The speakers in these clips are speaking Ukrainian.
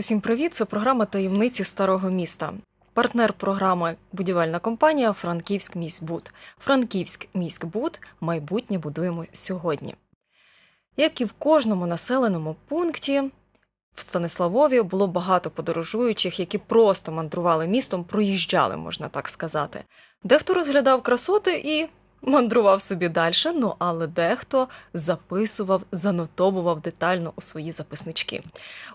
Усім привіт! Це програма Таємниці старого міста. Партнер програми будівельна компанія Франківськ міськбуд. Франківськ міськбуд майбутнє будуємо сьогодні. Як і в кожному населеному пункті, в Станиславові було багато подорожуючих, які просто мандрували містом, проїжджали, можна так сказати. Дехто розглядав красоти і мандрував собі далі, ну але дехто записував, занотовував детально у свої записнички.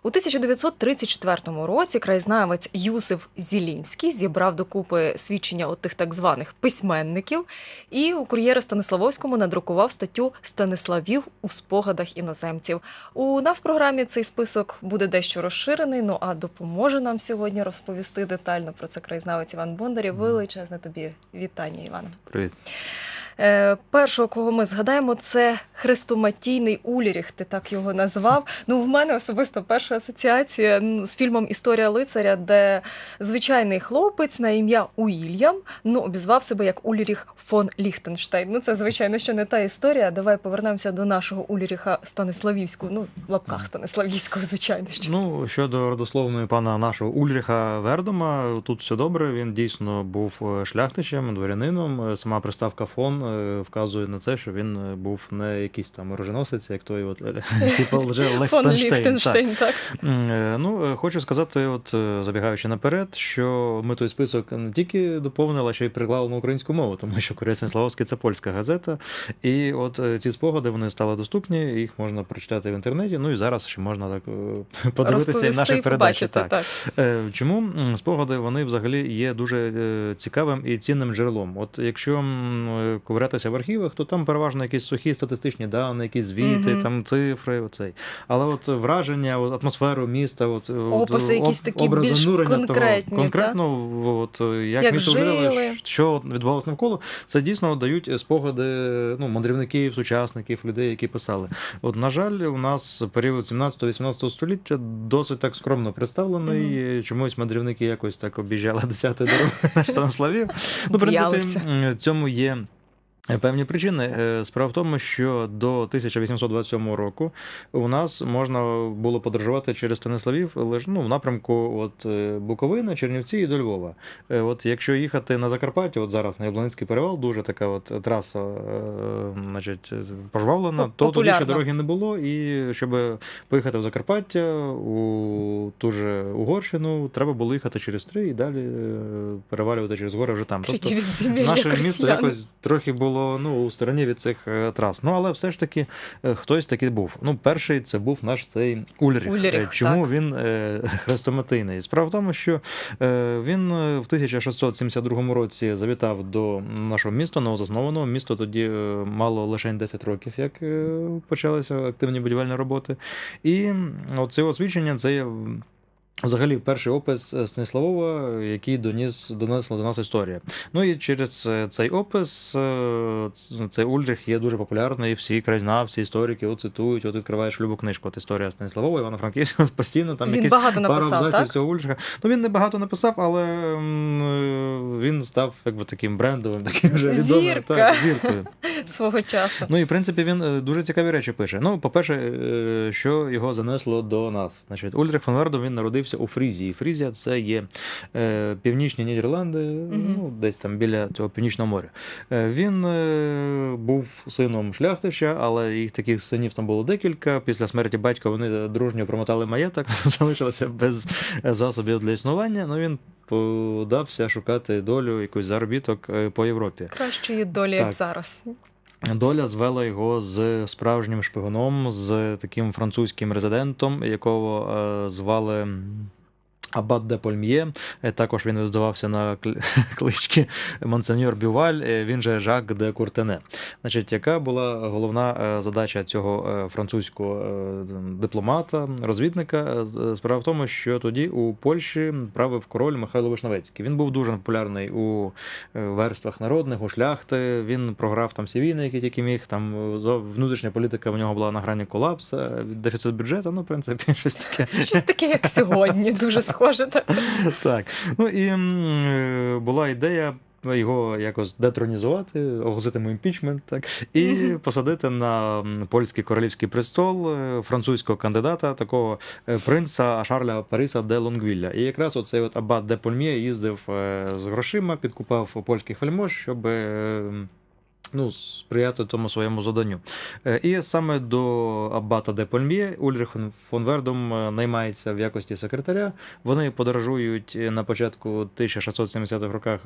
У 1934 році краєзнавець Юсиф Зілінський зібрав докупи свідчення от тих так званих письменників і у кур'єра Станиславовському надрукував статтю Станиславів у спогадах іноземців. У нас в програмі цей список буде дещо розширений. Ну а допоможе нам сьогодні розповісти детально про це краєзнавець Іван Бондарів. Величезне тобі вітання, Іван. Привіт. Е, першого, кого ми згадаємо, це хрестоматійний Уліріх. Ти так його назвав. Ну, в мене особисто перша асоціація з фільмом Історія лицаря, де звичайний хлопець на ім'я Уільям ну, обізвав себе як Уліріх фон Ліхтенштейн. Ну, це, звичайно, ще не та історія. Давай повернемося до нашого Уліріха Станиславівського. Ну, в лапках Станиславівського, звичайно. Що. Ну, щодо родословної пана нашого Ульріха Вердома, тут все добре. Він дійсно був е, шляхтичем, дворянином. Сама приставка фон е, вказує на це, що він е, був не якийсь там оруженосець, як той от типу. Ліхтенштейн, так. Е, Ну, е, хочу сказати, от забігаючи наперед, що ми той список не тільки доповнили, а ще й приклали на українську мову, тому що Корець Славовський це польська газета. І от ці спогади вони стали доступні, їх можна прочитати в інтернеті. Ну і зараз ще можна так подивитися і в Розповісти наших і передачах. побачити, Так. так. Чому спогади вони взагалі є дуже цікавим і цінним джерелом? От якщо ковирятися в архівах, то там переважно якісь сухі статистичні дані, якісь звіти, Мгм. там цифри, оцей. Але от враження, от атмосферу міста, от Описи от, якісь такі більш конкретні, того, конкретно, от як, Як місто жили. що відбувалося навколо, це дійсно дають спогади ну, мандрівників, сучасників, людей, які писали. От, на жаль, у нас період 17-18 століття досить так скромно представлений. Чомусь мандрівники якось так обіжали 10 дороги на Станиславів. Ну, в принципі, цьому є. Певні причини. Е, Справа в тому, що до 1827 року у нас можна було подорожувати через Станиславів лише ну, в напрямку от, е, Буковина, Чернівці і до Львова. Е, От якщо їхати на Закарпаття, от зараз на Яблонецький перевал, дуже така от траса е, значить, пожвавлена, то тоді ще дороги не було. І щоб поїхати в Закарпаття, у ту же Угорщину, треба було їхати через три і далі е, перевалювати через гори вже там. Тобто Наше місто якось трохи було ну, у стороні від цих е, трас. Ну, але все ж таки е, хтось таки був. Ну, перший це був наш цей Ульріх. Ульріх, Е, Чому так. він хрестоматийний? Справа в тому, що він в 1672 році завітав до нашого міста, новозаснованого. Місто тоді мало лише 10 років, як почалися активні будівельні роботи. І оце освідчення це. Взагалі, перший опис е, Станіславова, який доніс донесла до нас історія. Ну і через е, цей опис е, цей Ульріх є дуже популярний. Всі краєзнавці, історики його цитують. От відкриваєш любу книжку. От історія Станіславова, Івана Франківського постійно там Він якісь багато пару написав, абзаців цього Ульриха. Ну він не багато написав, але він став якби таким брендовим, таким вже відомим Зірка. так, зіркою. свого часу. Ну і в принципі він дуже цікаві речі пише. Ну, по-перше, е, що його занесло до нас. Значить, Ульрих фон Вердом він народився у Фрізії. Фрізія це є е, північні Нідерланди, ну, десь там біля цього північного моря. Е, він е, був сином шляхтича, але їх таких синів там було декілька. Після смерті батька вони дружньо промотали маєток, залишилися без засобів для існування. Ну він подався шукати долю, якийсь заробіток е, по Європі. Кращої долі, як зараз. Доля звела його з справжнім шпигуном, з таким французьким резидентом, якого е, звали. Абат де Польм'є, Е, також він здавався на кл- клички Монсеньор Бюваль, е, він же Жак де Куртене. Значить, яка була головна е, задача цього французького дипломата, розвідника? Справа в тому, що тоді у Польщі правив король Михайло Вишневецький. Він був дуже популярний у верствах народних, у шляхти. Він програв там всі війни, які тільки міг. Там внутрішня політика в нього була на грані колапсу, е, дефіцит бюджету, ну, в принципі, щось таке. Щось таке, як сьогодні, дуже схоже. Так. Так. Ну і м, е, була ідея його якось детронізувати, оголосити йому імпічмент, так, і посадити на польський королівський престол е, французького кандидата, такого е, принца Шарля Париса де Лонгвілля. І якраз оцей от абат де Польмє їздив з грошима, підкупав польських вельмож, щоб. Ну, сприяти тому своєму заданню. Е, І саме до Аббата де Польм'є Ульрих фон Вердом е, наймається в якості секретаря. Вони подорожують е, на початку 1670-х роках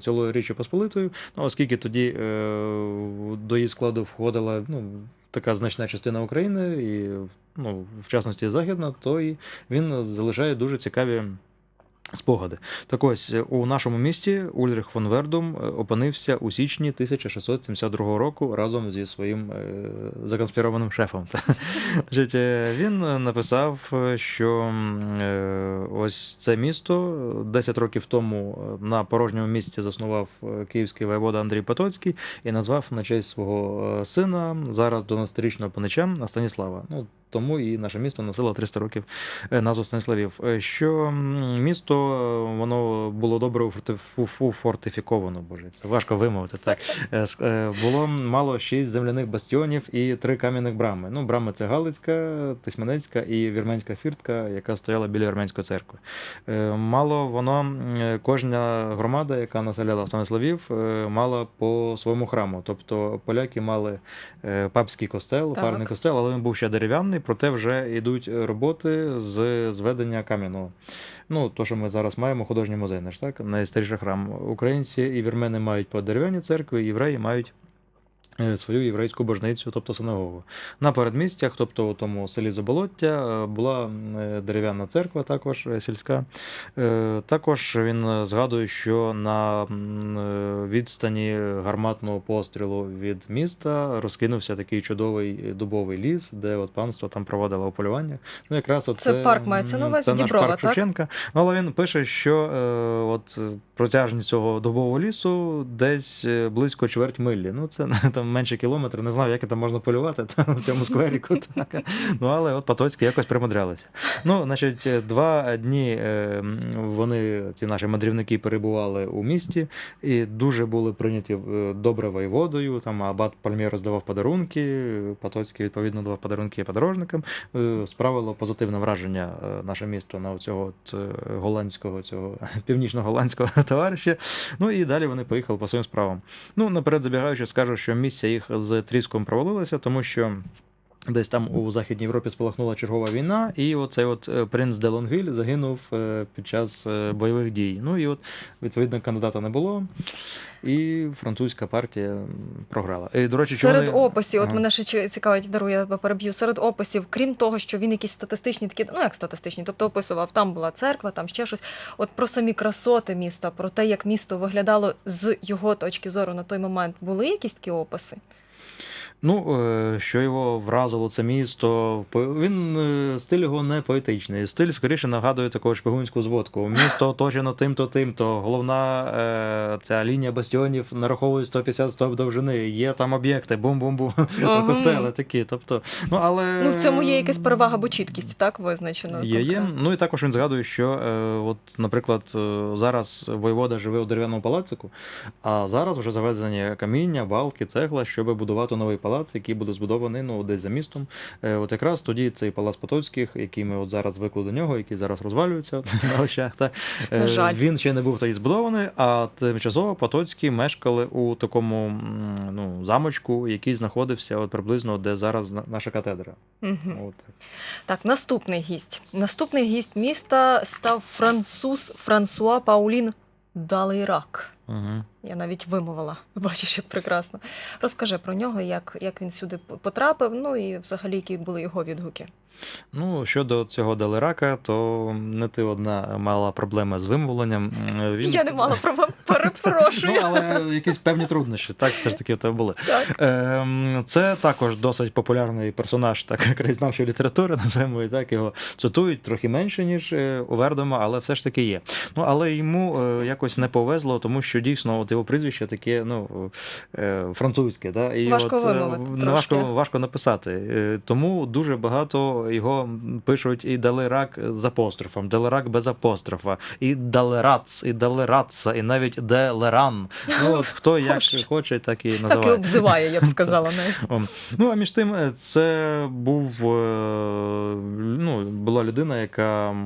цілою Річчю Посполитою, ну, оскільки тоді до її складу входила ну, така значна частина України, і ну, в частності Західна, то він залишає дуже цікаві. Спогади. Так ось е, у нашому місті Ульрих фон Вердум е, опинився у січні 1672 року разом зі своїм е, законспірованим шефом. Він написав, що ось це місто 10 років тому на порожньому місці заснував київський воєвода Андрій Потоцький і назвав на честь свого сина зараз 12-річного панича Станіслава. Ну, тому і наше місто носило 300 років назву Станіславів. Що місто е, воно було добре уфортифіковано, боже, це важко вимовити. Так Е, е, було мало шість земляних бастіонів і три кам'яних брами. Ну, брами це Галицька, Тисменецька і Вірменська фіртка, яка стояла біля Вірменської церкви. Мало воно кожна громада, яка населяла Станиславів, мала по своєму храму. Тобто поляки мали папський костел, Так. фарний костел, але він був ще дерев'яний, проте вже йдуть роботи з зведення кам'яного. Ну, то, що ми зараз маємо, художній музей, наш так, найстаріший храм. Українці і вірмени мають по дерев'яній церкві, євреї мають. Е, Свою єврейську божницю, тобто синагогу. На передмістях, тобто у тому селі Заболоття, е, була е, дерев'яна церква, також сільська. Також він згадує, що на відстані гарматного пострілу від міста розкинувся такий чудовий дубовий ліс, де от панство там проводило полювання. Ну, якраз оце, Це парк мається на увазі, Діброва, парк так? Шевченка. Ну, але він пише, що от протяжність цього дубового лісу десь близько чверть милі. Ну, це там менше кілометра. Не знаю, як там можна полювати там, в цьому скверіку. Так. Ну, але от Потоцькі якось примудрялися. Ну, значить, е, два дні е, вони, ці наші мандрівники, перебували у місті і дуже були прийняті е, добре воєводою. Там Абат Пальмє роздавав подарунки, Потоцький відповідно давав подарунки подорожникам. Справило позитивне враження наше місто на цього голландського, цього північно-голландського товариша. Ну і далі вони поїхали по своїм справам. Ну, наперед забігаючи, скажу, що місця їх з тріском провалилася, тому що. Десь там у Західній Європі спалахнула чергова війна, і оцей от е, принц де Лонгвіль загинув е, під час е, бойових дій. Ну і от відповідно кандидата не було, і французька партія програла. І, до речі, Серед вони- описів, от Ага. мене ще цікавить, дарує, я переб'ю. Серед описів, крім того, що він якісь статистичні такі, ну як статистичні, тобто описував, там була церква, там ще щось. От про самі красоти міста, про те, як місто виглядало з його точки зору на той момент, були якісь такі описи? Ну, е, що його вразило це місто. Він е, стиль його не поетичний. Стиль скоріше нагадує таку шпигунську зводку. Місто оточено тим-то, тим-то. Головна е, ця лінія бастіонів нараховує 150 стоп довжини. Є там об'єкти, бум-бум-бум, Ага. костели такі. Тобто, ну але Ну в цьому є якась перевага або чіткість, так визначено. Є, є. Ну і також він згадує, що от, наприклад, зараз воєвода живе у дерев'яному палацику, а зараз вже завезені каміння, балки, цегла, щоб будувати новий палац, який буде збудований ну, десь за містом. Е, от якраз тоді цей палац Потоцьких, який ми от зараз звикли до нього, який зараз розвалюється на очах, та, е, він ще не був тоді збудований, а тимчасово Потоцькі мешкали у такому ну, замочку, який знаходився от приблизно, де зараз на- наша катедра. Мгм. От. Так, наступний гість. Наступний гість міста став француз Франсуа Паулін Далейрак. Угу. Я навіть вимовила. Бачиш, як прекрасно. Розкажи про нього, як, як він сюди потрапив, ну і взагалі які були його відгуки. Ну, щодо цього Делерака, то не ти одна мала проблеми з вимовленням. Він... Я не мала права, перепрошую. Ну, але якісь певні труднощі, так, все ж таки в тебе були. Так. Ем, Це також досить популярний персонаж так, краєзнавчої літератури, називаємо і так його цитують трохи менше, ніж е, у Вердома, але все ж таки є. Ну, але йому е, якось не повезло, тому що дійсно от його прізвище таке, ну е, французьке, да? і Важко от, важко, важко написати. Тому дуже багато його пишуть і Далерак з апострофом, Далерак без апострофа, і Далерац, і Далераца, і навіть Делеран. Ну от хто як хоче, так і Так і називає. обзиває, я б сказала навіть. Ну, а між тим, це був е, ну, була людина, яка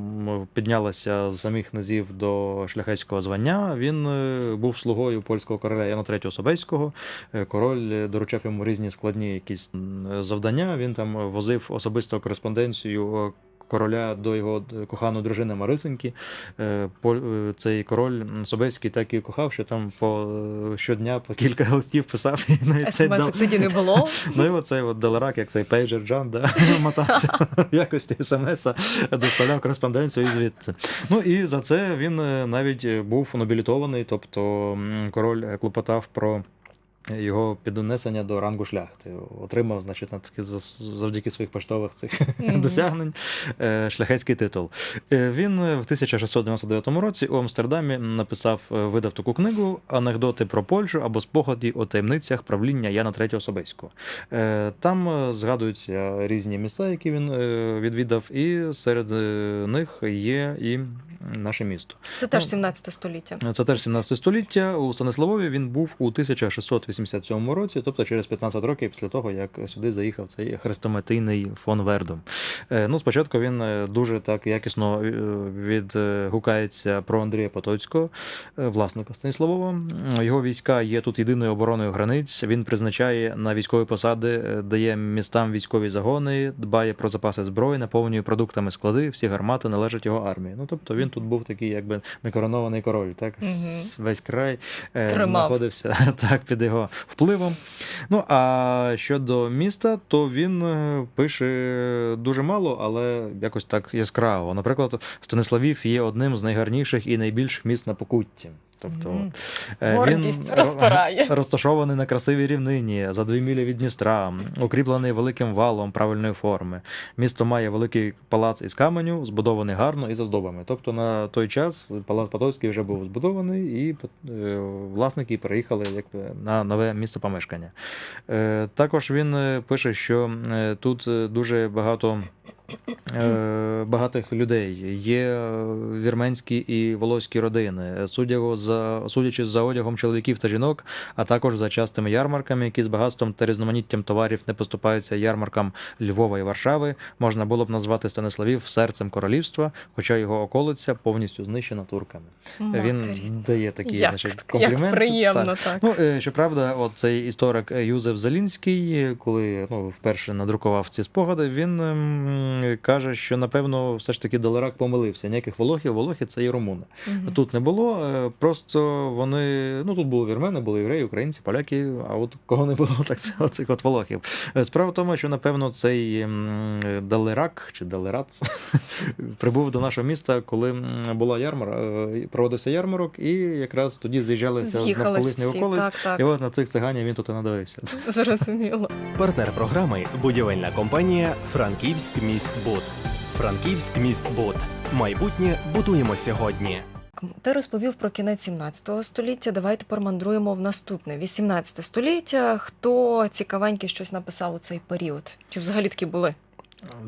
піднялася з самих низів до шляхетського звання. Він е, був слугою польського короля Яна III Собеського. Е, Король доручав йому різні складні якісь завдання. Він там возив особисто кореспонденцію. е, Короля до його коханої дружини Марисеньки. Е, е, Цей король м, Собеський так і кохав, що там по е, щодня по кілька листів писав. І навіть цей СМС тоді не було. Ну і оцей от Делерак, як цей пейджер Джан, да, мотався в якості смс-а, доставляв кореспонденцію і звідти. Ну і за це він е, навіть був нобілітований, тобто король е, клопотав про. Його піднесення до рангу шляхти отримав, значить, завдяки своїх поштових цих Мгм. досягнень е, шляхетський титул. Е, Він е, в 1699 році у Амстердамі написав, видав таку книгу Анекдоти про Польщу або спогаді у таємницях правління Яна III Собеського. Там згадуються різні міста, які він відвідав, і серед них є і наше місто. Це теж 17 століття. Це теж 17 століття. У Станиславові він був у 1687 році, тобто через 15 років після того, як сюди заїхав цей хрестоматийний фон Вердом. Е, Ну, спочатку він е, дуже так якісно е, відгукається про Андрія Потоцького, власника Станіславова. Його війська є тут єдиною обороною границь. Він призначає на військові посади, дає містам військові загони, дбає про запаси зброї, наповнює продуктами склади, всі гармати належать його армії. Ну тобто він тут був такий, якби некоронований король, так Мгм. весь край Тримав. знаходився так під його впливом. Ну а щодо міста, то він е, пише дуже мало, але якось так яскраво. Наприклад, Станиславів є одним з найгарніших і найбільших міст на Покутті. Тобто е, Гордість він розпирає. розташований на красивій рівнині за дві мілі від Дністра, укріплений великим валом правильної форми. Місто має великий палац із каменю, збудований гарно і за здобами. Тобто на той час палац Потоцький вже був збудований, і е, власники переїхали якби, на нове місце помешкання. Е, Також він пише, що тут дуже багато. Е, Багатих людей є е, вірменські і волоські родини. Суддя за судячи за одягом чоловіків та жінок, а також за частими ярмарками, які з багатством та різноманіттям товарів не поступаються ярмаркам Львова і Варшави, можна було б назвати Станиславів серцем королівства, хоча його околиця повністю знищена турками. Матері. Він дає такі як, значить, як компліменти. приємно, Так. так. Ну, е, щоправда, от цей історик Юзеф Залінський, е, коли ну, вперше надрукував ці спогади, він ем, каже, що напевно все ж таки Далерак помилився. Ніяких волохів, волохи це є румуни. Мгм. Тут не було, е, просто вони. Ну тут були вірмени, були євреї, українці, поляки, а от кого не було, так це оцих от волохів. Е, Справа в тому, що напевно цей Далерак чи Далерац прибув до нашого міста, коли була ярмар, е, проводився ярмарок, і якраз тоді з'їжджалися з навколишніх околиць. так, так. І от на цих циганів він тут і надивився. Зрозуміло. Партнер програми будівельна компанія Франківськ міськбуд. Франківськ міськбуд. Майбутнє будуємо сьогодні. Ти розповів про кінець 17 століття. Давай тепер мандруємо в наступне 18 століття. Хто цікавенький щось написав у цей період? Чи взагалі такі були?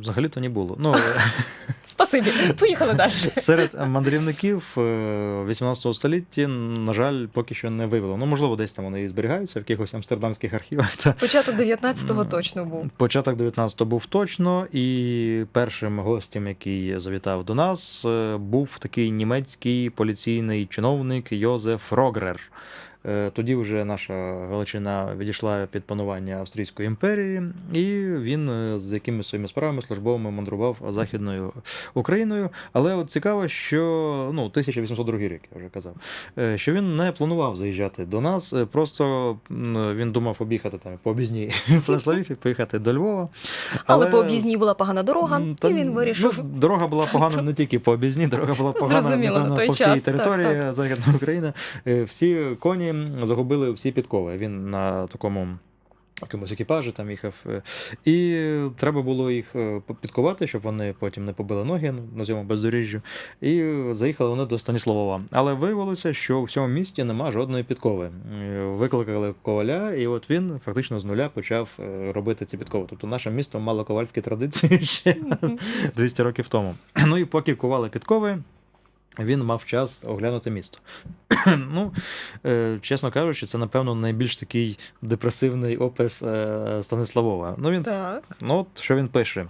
Взагалі то не було. Ну, Спасибі. Поїхали далі. серед мандрівників е, 18 столітті, на жаль, поки що не виявило. Ну, можливо, десь там вони і зберігаються в якихось амстердамських архівах. Та Початок 19-го точно був. Початок 19-го був точно, і першим гостем, який завітав до нас, е, був такий німецький поліційний чиновник Йозеф Рогрер. Е, Тоді вже наша Галичина відійшла під панування Австрійської імперії, і він е, з якимись своїми справами службовими мандрував Західною Україною. Але от цікаво, що ну, 1802 рік, я вже казав, е, що він не планував заїжджати до нас. Просто він думав об'їхати там по обізній Станиславів і поїхати до Львова. Але по об'їзній була погана дорога, та, і він вирішив. Ну, дорога була погана не тільки по об'їзній, дорога була погана на той по всій час, території так. Західної України. Всі коні загубили всі підкови. Він на такому якомусь екіпажі там їхав. е, І треба було їх е, підкувати, щоб вони потім не побили ноги на цьому бездоріжжю. І заїхали вони до Станіславова. Але виявилося, що в цьому місті нема жодної підкови. Е, Викликали коваля, і от він фактично з нуля почав робити ці підкови. Тобто наше місто мало ковальські традиції ще 200 років тому. Ну і поки кували підкови, він мав час оглянути місто. ну, е, чесно кажучи, це, напевно, найбільш такий депресивний опис е, Станиславова. Ну, він Так. Ну, от що він пише.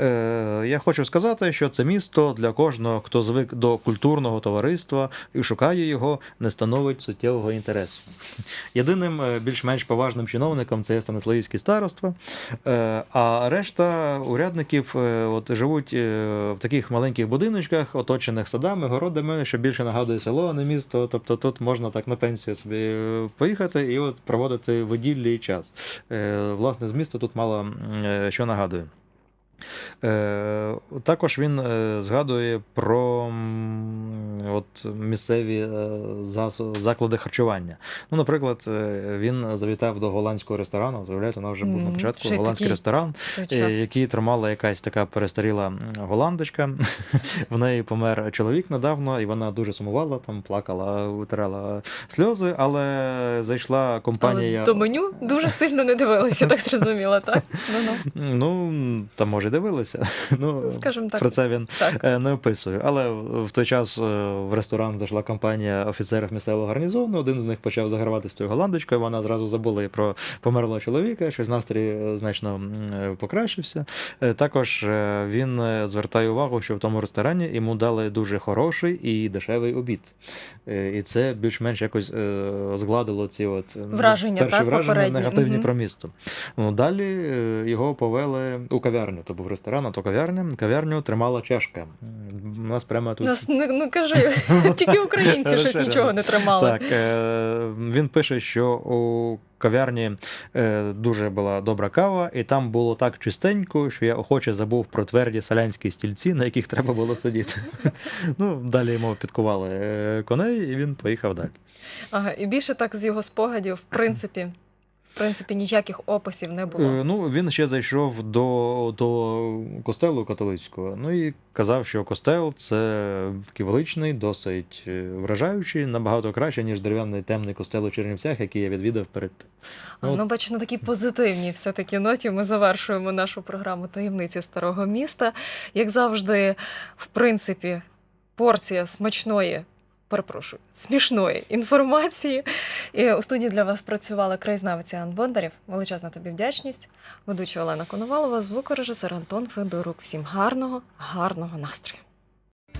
Е, я хочу сказати, що це місто для кожного, хто звик до культурного товариства і шукає його, не становить суттєвого інтересу. Єдиним е, більш-менш поважним чиновником це є Станиславівське староство, е, а решта урядників е, от, живуть е, в таких маленьких будиночках, оточених садами, городами, що більше нагадує село, а не місто. Тобто тут можна так на пенсію собі е, поїхати і от проводити виділлі час. Е, Власне, з міста тут мало е, що нагадує. Також він згадує про от, місцеві е, заклади харчування. Ну, наприклад, е, він завітав до голландського ресторану. Уявляєте, у нас вже був на початку голландський ресторан, е, який тримала якась така перестаріла голландочка. В неї помер чоловік недавно, і вона дуже сумувала, там плакала, витирала сльози, але зайшла компанія. Але до меню дуже сильно не дивилися, так зрозуміла, так? Ну-ну. Ну, там може дивилися. Ну, Скажімо так. про це він Так. не описує. Але в той час в ресторан зайшла компанія офіцерів місцевого гарнізону. Один з них почав загравати з тою голландочкою. Вона зразу забула про померлого чоловіка, щось настрій е, значно е, покращився. Е, Також він звертає увагу, що в тому ресторані йому дали дуже хороший і дешевий обід. І це більш-менш якось згладило ці от Враження, перші так, враження попередні. негативні Мгм. про місто. Ну, далі його повели у кав'ярню. То був ресторан, а то кав'ярня. Кав'ярню тримала чешка. М, У нас прямо тут. Нас ну кажи, тільки українці щось нічого не тримали. Так, е, він пише, що у кав'ярні е, дуже була добра кава, і там було так чистенько, що я охоче забув про тверді селянські стільці, на яких треба було сидіти. ну, далі йому підкували е, коней, і він поїхав далі. Ага, і більше так з його спогадів, в принципі, в принципі, ніяких описів не було. Е, Ну, він ще зайшов до, до костелу католицького. Ну і казав, що костел це такий величний, досить е, вражаючий, набагато краще, ніж дерев'яний темний костел у Чернівцях, який я відвідав перед тим. Ну, ну, бач, на такій позитивній все-таки ноті ми завершуємо нашу програму таємниці старого міста. Як завжди, в принципі, порція смачної. Перепрошую, смішної інформації. І у студії для вас працювала краєзнавець Іоанн Бондарів. Величезна тобі вдячність. Ведуча Олена Коновалова, звукорежисер Антон Федорук. Всім гарного, гарного настрою.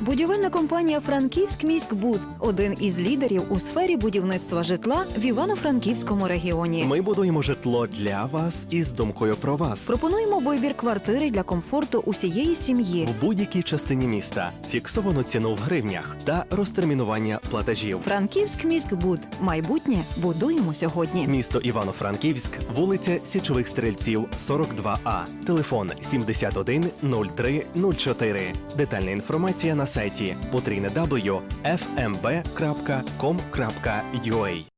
Будівельна компанія Франківськ міськбуд один із лідерів у сфері будівництва житла в Івано-Франківському регіоні. Ми будуємо житло для вас із думкою про вас. Пропонуємо вибір квартири для комфорту усієї сім'ї. В будь-якій частині міста фіксовану ціну в гривнях та розтермінування платежів. Франківськ міськбуд. Майбутнє будуємо сьогодні. Місто Івано-Франківськ, вулиця Січових Стрільців, 42А. Телефон 71 03 04. Детальна інформація на сайті www.fmb.com.ua